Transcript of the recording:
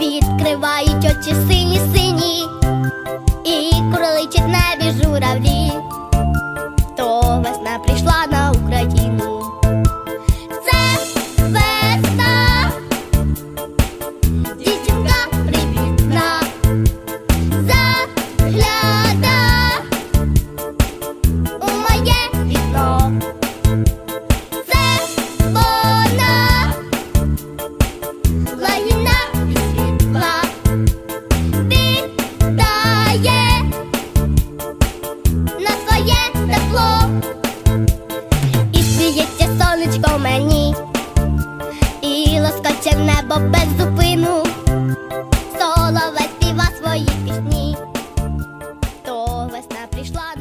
Відкривають очі сині сині, і кроличать небі журавлі. То весна прийшла на Україну. Мені, і лоскоче небо без зупину одні, то весна прийшла.